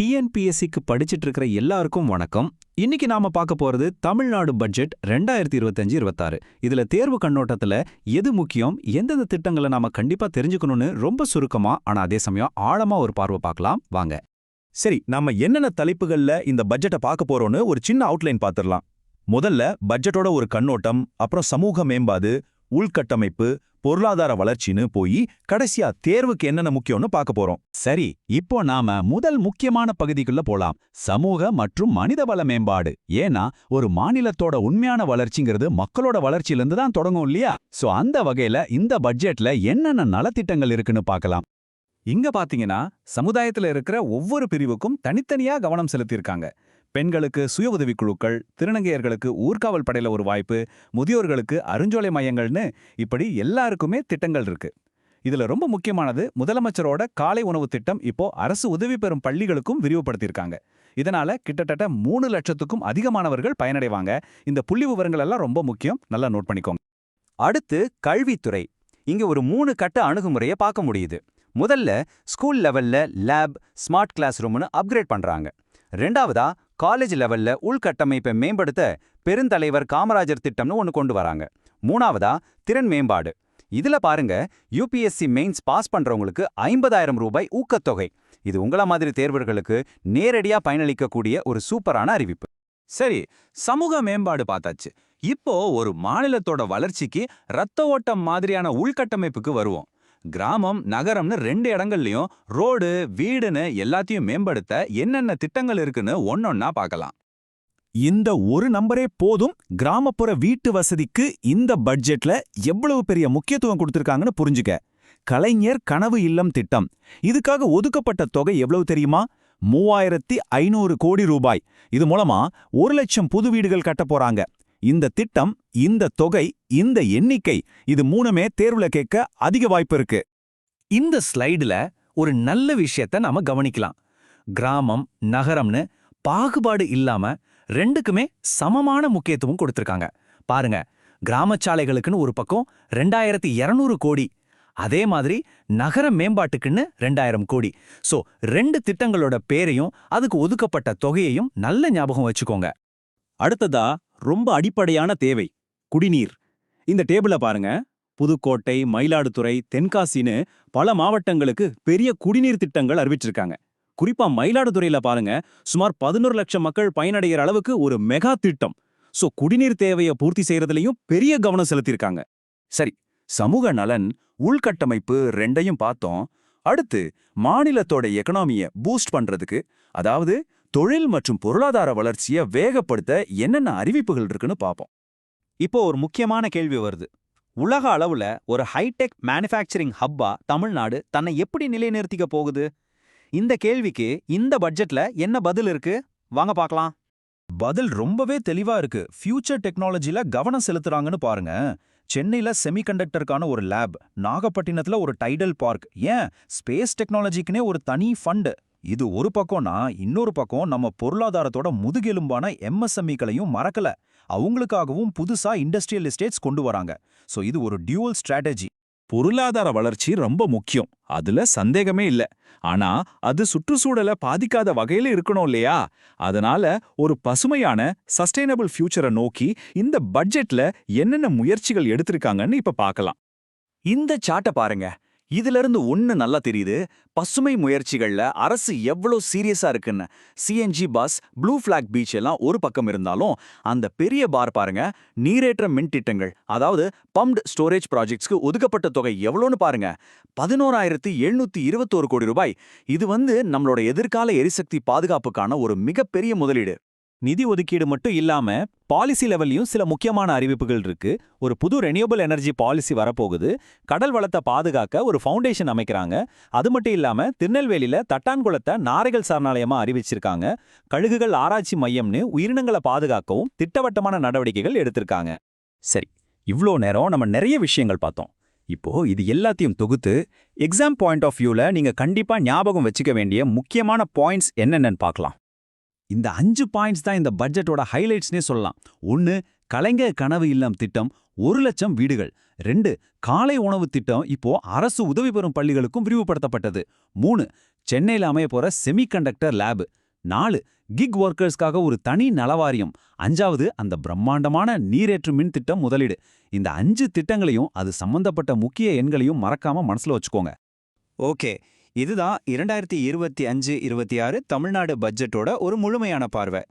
டிஎன்பிஎஸ்சிக்கு படிச்சுட்டு இருக்கிற எல்லாருக்கும் வணக்கம். இன்னைக்கு நாம பார்க்க போறது தமிழ்நாடு பட்ஜெட் ரெண்டாயிரத்தி இருபத்தஞ்சு இருபத்தாறு. இதுல தேர்வு கண்ணோட்டத்துல எது முக்கியம் எந்தெந்த திட்டங்களை நாம கண்டிப்பா தெரிஞ்சுக்கணும்னு ரொம்ப சுருக்கமா ஆனா அதே சமயம் ஆழமா ஒரு பார்வை பார்க்கலாம். வாங்க. சரி நாம என்னென்ன தலைப்புகள்ல இந்த பட்ஜெட்டை பார்க்க போறோம்னு ஒரு சின்ன அவுட்லைன் பார்த்துடலாம். முதல்ல பட்ஜெட்டோட ஒரு கண்ணோட்டம் அப்புறம் சமூக மேம்பாடு உள்கட்டமைப்பு பொருளாதார வளர்ச்சின்னு போய் கடைசியா தேர்வுக்கு என்னென்ன முக்கியம்னு பார்க்க போறோம். சரி இப்போ நாம முதல் முக்கியமான பகுதிக்குள்ள போலாம். சமூக மற்றும் மனிதவள மேம்பாடு. ஏன்னா ஒரு மாநிலத்தோட உண்மையான வளர்ச்சிங்கிறது மக்களோட வளர்ச்சியிலிருந்து தான் தொடங்கும் இல்லையா? சோ அந்த வகையில இந்த பட்ஜெட்ல என்னென்ன நலத்திட்டங்கள் இருக்குன்னு பார்க்கலாம். இங்க பாத்தீங்கன்னா சமுதாயத்துல இருக்கிற ஒவ்வொரு பிரிவுக்கும் தனித்தனியா கவனம் செலுத்தியிருக்காங்க. பெண்களுக்கு சுய உதவிக்குழுக்கள் திருநங்கையர்களுக்கு ஊர்காவல் படையில ஒரு வாய்ப்பு முதியோர்களுக்கு அருஞ்சோலை மையங்கள்னு இப்படி எல்லாருக்குமே திட்டங்கள் இருக்கு. இதுல ரொம்ப முக்கியமானது முதலமைச்சரோட காலை உணவு திட்டம் இப்போ அரசு உதவி பெறும் பள்ளிகளுக்கும் விரிவுபடுத்தியிருக்காங்க. இதனால கிட்டத்தட்ட மூணு லட்சத்துக்கும் அதிகமானவர்கள் பயனடைவாங்க. இந்த புள்ளி விவரங்கள் எல்லாம் ரொம்ப முக்கியம். நல்லா நோட் பண்ணிக்கோங்க. அடுத்து கல்வித்துறை. இங்க ஒரு மூணு கட்ட அணுகுமுறையை பார்க்க முடியுது. முதல்ல ஸ்கூல் லெவல்ல லேப் ஸ்மார்ட் கிளாஸ் ரூம்னு அப்கிரேட் பண்றாங்க. ரெண்டாவதா காலேஜ் லெவல்ல உள்கட்டமைப்பை மேம்படுத்த பெருந்தலைவர் காமராஜர் திட்டம்னு ஒன்று கொண்டு வராங்க. மூணாவதா திறன் மேம்பாடு. இதுல பாருங்க யூபிஎஸ்சி மெயின்ஸ் பாஸ் பண்றவங்களுக்கு ஐம்பதாயிரம் ரூபாய் ஊக்கத்தொகை. இது உங்கள மாதிரி தேர்வர்களுக்கு நேரடியா பயனளிக்கக்கூடிய ஒரு சூப்பரான அறிவிப்பு. சரி சமூக மேம்பாடு பார்த்தாச்சு. இப்போ ஒரு மாநிலத்தோட வளர்ச்சிக்கு ரத்த ஓட்டம் மாதிரியான உள்கட்டமைப்புக்கு வருவோம். கிராமம் நகரம்னு ரெண்டு இடங்கள்லயும் ரோடு வீடுன்னு எல்லாத்தையும் மேம்படுத்த என்னென்ன திட்டங்கள் இருக்குன்னு ஒன்னொன்னா பார்க்கலாம். இந்த ஒரு நம்பரே போதும் கிராமப்புற வீட்டு வசதிக்கு இந்த பட்ஜெட்ல எவ்வளவு பெரிய முக்கியத்துவம் கொடுத்திருக்காங்கன்னு புரிஞ்சுக்க. கலைஞர் கனவு இல்லம் திட்டம். இதுக்காக ஒதுக்கப்பட்ட தொகை எவ்வளவு தெரியுமா? மூவாயிரத்தி ஐநூறு கோடி ரூபாய். இது மூலமா ஒரு லட்சம் புது வீடுகள் கட்ட போறாங்க. இந்த திட்டம் இந்த தொகை இந்த எண்ணிக்கை இது மூணுமே தேர்வுல கேட்க அதிக வாய்ப்பு இருக்கு. இந்த ஸ்லைடுல ஒரு நல்ல விஷயத்த நாம கவனிக்கலாம். கிராமம் நகரம்னு பாகுபாடு இல்லாம ரெண்டுக்குமே சமமான முக்கியத்துவம் கொடுத்திருக்காங்க. பாருங்க கிராமச்சாலைகளுக்குன்னு ஒரு பக்கம் ரெண்டாயிரத்தி இருநூறு கோடி அதே மாதிரி நகர மேம்பாட்டுக்குன்னு ரெண்டாயிரம் கோடி. சோ ரெண்டு திட்டங்களோட பேரையும் அதுக்கு ஒதுக்கப்பட்ட தொகையையும் நல்ல ஞாபகம் வச்சுக்கோங்க. அடுத்ததா ரொம்ப அடிப்படையான தேவை. குடிநீர். இந்த டேபிள பாருங்க. புதுக்கோட்டை மயிலாடுதுறை தென்காசின்னு பல மாவட்டங்களுக்கு பெரிய குடிநீர் திட்டங்கள் அறிவிச்சிருக்காங்க. குறிப்பா மயிலாடுதுறையில பாருங்க. சுமார் பதினோரு லட்சம் மக்கள் பயனடைகிற அளவுக்கு ஒரு மெகா திட்டம். சோ குடிநீர் தேவையை பூர்த்தி செய்யறதுலயும் பெரிய கவனம் செலுத்தியிருக்காங்க சரி சமூக நலன் உள்கட்டமைப்பு ரெண்டையும் பார்த்தோம். அடுத்து மாநிலத்தோட எக்கனாமிய பூஸ்ட் பண்றதுக்கு அதாவது தொழில் மற்றும் பொருளாதார வளர்ச்சியை வேகப்படுத்த என்னென்ன அறிவிப்புகள் இருக்குன்னு பார்ப்போம் இப்போ ஒரு முக்கியமான கேள்வி வருது. உலக அளவுல ஒரு ஹைடெக் மேனுஃபேக்சரிங் ஹப்பா தமிழ்நாடு தன்னை எப்படி நிலைநிறுத்திக்க போகுது? இந்த கேள்விக்கு இந்த பட்ஜெட்ல என்ன பதில் இருக்கு? வாங்க பார்க்கலாம் பதில் ரொம்பவே தெளிவா இருக்கு. ஃபியூச்சர் டெக்னாலஜில கவனம் செலுத்துறாங்கன்னு பாருங்க. சென்னையில செமிகண்டக்டருக்கான ஒரு லேப் நாகப்பட்டினத்துல ஒரு டைடல் பார்க் ஏன்? ஸ்பேஸ் டெக்னாலஜிக்குனே ஒரு தனி ஃபண்டு இது ஒரு பக்கம்னா இன்னொரு பக்கம் நம்ம பொருளாதாரத்தோட முதுகெலும்பான எம்எஸ்எம்இக்களையும் மறக்கல. அவங்களுக்காகவும் புதுசா இண்டஸ்ட்ரியல் எஸ்டேட்ஸ் கொண்டு வராங்க. சோ இது ஒரு டியூவல் ஸ்ட்ராட்டஜி. பொருளாதார வளர்ச்சி ரொம்ப முக்கியம். அதுல சந்தேகமே இல்ல. ஆனா அது சுற்றுச்சூழலை பாதிக்காத வகையில இருக்கணும் இல்லையா? அதனால ஒரு பசுமையான சஸ்டைனபிள் ஃபியூச்சரை நோக்கி இந்த பட்ஜெட்ல என்னென்ன முயற்சிகள் எடுத்திருக்காங்கன்னு இப்ப பார்க்கலாம் இந்த சாட்டை பாருங்க. இதுல இருந்து நல்லா தெரியுது. பசுமை முயற்சிகள்ல அரசு எவ்வளோ சீரியஸா இருக்குன்னு. CNG bus blue flag beach எல்லாம் ஒரு பக்கம் இருந்தாலும் அந்த பெரிய பார் பாருங்க நீரேற்ற மின் திட்டங்கள் அதாவது பம்ப்டு ஸ்டோரேஜ் ப்ராஜெக்ட்ஸ்க்கு ஒதுக்கப்பட்ட தொகை எவ்வளோன்னு பாருங்க. பதினோராயிரத்தி எழுநூத்தி இருபத்தோரு கோடி ரூபாய் இது வந்து நம்மளோட எதிர்கால எரிசக்தி பாதுகாப்புக்கான ஒரு மிகப்பெரிய முதலீடு நிதி ஒதுக்கீடு மட்டும் இல்லாம பாலிசி லெவல்லையும் சில முக்கியமான அறிவிப்புகள் இருக்கு. ஒரு புது ரெனியூபிள் எனர்ஜி பாலிசி வரப்போகுது. கடல் வளத்தை பாதுகாக்க ஒரு ஃபவுண்டேஷன் அமைக்கிறாங்க. அது மட்டும் இல்லாம திருநெல்வேலியில தட்டான்குளத்தை நாரைகள் சரணாலயமா அறிவிச்சிருக்காங்க. கழுகுகள் ஆராய்ச்சி மையம்னு உயிரினங்களை பாதுகாக்கவும் திட்டவட்டமான நடவடிக்கைகள் எடுத்திருக்காங்க. சரி இவ்ளோ நேரம் நம்ம நிறைய விஷயங்கள் பார்த்தோம். இப்போ இது எல்லாத்தையும் தொகுத்து எக்ஸாம் பாயிண்ட் ஆஃப் வியூல நீங்க கண்டிப்பா ஞாபகம் வச்சுக்க வேண்டிய முக்கியமான பாயிண்ட்ஸ் என்னென்னு பார்க்கலாம். இந்த அஞ்சு பாயிண்ட்ஸ் தான் இந்த பட்ஜெட்டோட ஹைலைட்ஸ்னே சொல்லலாம். ஒன்று கலைஞர் கனவு இல்லம் திட்டம் ஒரு லட்சம் வீடுகள். ரெண்டு காலை உணவு திட்டம் இப்போ அரசு உதவி பெறும் பள்ளிகளுக்கும் விரிவுபடுத்தப்பட்டது. மூணு சென்னையில் அமைய போற செமிகண்டக்டர் லேப் நாலு கிக் ஒர்க்கர்ஸ்க்காக ஒரு தனி நலவாரியம். அஞ்சாவது அந்த பிரம்மாண்டமான நீரேற்று மின் திட்டம் முதலீடு. இந்த அஞ்சு திட்டங்களையும் அது சம்பந்தப்பட்ட முக்கிய எண்களையும் மறக்காம மனசுல வச்சுக்கோங்க. ஓகே. இதுதான் இரண்டாயிரத்தி இருபத்தி அஞ்சு இருபத்தி ஆறு தமிழ்நாடு பட்ஜெட்டோட ஒரு முழுமையான பார்வை.